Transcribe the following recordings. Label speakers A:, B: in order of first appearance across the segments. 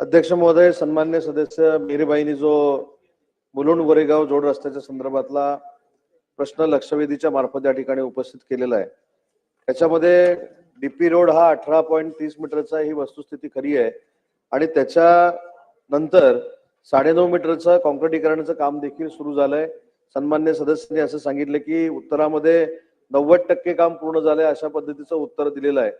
A: अध्यक्ष महोदय सन्मान्य सदस्य मीरबाईंनी जो मुलुंड गोरेगाव जोड रस्त्याच्या संदर्भातला प्रश्न लक्षवेधीच्या मार्फत या ठिकाणी उपस्थित केलेला आहे. त्याच्यामध्ये डीपी रोड हा अठरा पॉईंट तीस मीटरचा ही वस्तुस्थिती खरी आहे आणि त्याच्या नंतर साडेनऊ मीटरचं कॉन्क्रिटीकरणाचं काम देखील सुरू झालंय. सन्मान्य सदस्यांनी असं सांगितलं की उत्तरामध्ये नव्वद टक्के काम पूर्ण झालंय अशा पद्धतीचं उत्तर दिलेलं आहे.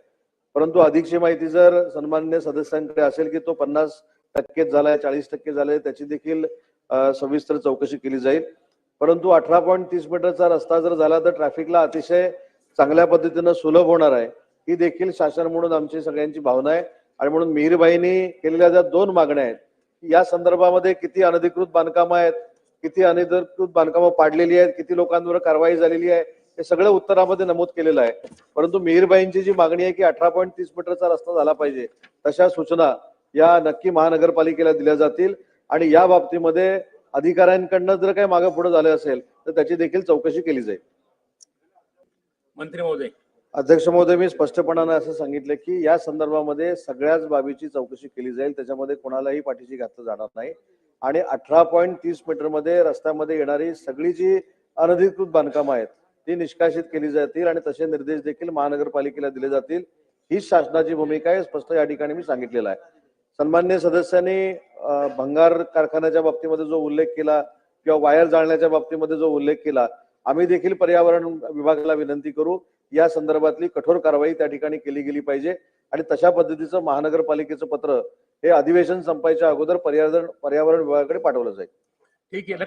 A: परंतु अधिकची माहिती जर सन्मान्य सदस्यांकडे असेल की तो पन्नास टक्केच झालाय चाळीस टक्के झालाय त्याची देखील सविस्तर चौकशी केली जाईल. परंतु अठरा पॉईंट तीस मीटरचा रस्ता जर झाला तर ट्रॅफिकला अतिशय चांगल्या पद्धतीनं सुलभ होणार आहे. ही देखील शासन म्हणून आमची सगळ्यांची भावना आहे. आणि म्हणून मिहीरबाईंनी केलेल्या ज्या दोन मागण्या आहेत या संदर्भामध्ये किती अनधिकृत बांधकामं आहेत किती अनधिकृत बांधकामं पाडलेली आहेत किती लोकांवर कारवाई झालेली आहे हे सगळं उत्तरामध्ये नमूद केलेलं आहे. परंतु मिहीरबाईंची जी मागणी आहे की अठरा पॉईंट तीस मीटरचा रस्ता झाला पाहिजे तशा सूचना या नक्की महानगरपालिकेला दिल्या जातील. आणि या बाबतीमध्ये अधिकाऱ्यांकडनं जर काही मागे पुढे झालं असेल तर त्याची देखील चौकशी केली जाईल.
B: मंत्री महोदय.
A: अध्यक्ष महोदय मी स्पष्टपणाने असं सांगितलं की या संदर्भामध्ये सगळ्याच बाबीची चौकशी केली जाईल. त्याच्यामध्ये कोणालाही पाठीशी घातलं जाणार नाही. आणि अठरा पॉईंट तीस मीटरमध्ये रस्त्यामध्ये येणारी सगळी जी अनधिकृत बांधकामं आहेत ती निष्कासित केली जातील आणि तसे निर्देश देखील महानगरपालिकेला दिले जातील. हीच शासनाची भूमिका आहे स्पष्ट या ठिकाणी मी सांगितलेलं आहे. सन्मान्य सदस्यांनी भंगार कारखान्याच्या बाबतीमध्ये जो उल्लेख केला किंवा वायर जाळण्याच्या बाबतीमध्ये जो उल्लेख केला आम्ही देखील पर्यावरण विभागाला विनंती करू या संदर्भातली कठोर कारवाई त्या ठिकाणी केली गेली पाहिजे. आणि तशा पद्धतीचं महानगरपालिकेचं पत्र हे अधिवेशन संपायच्या अगोदर पर्यावरण पर्यावरण विभागाकडे पाठवलं जाईल.
B: ठीक आहे.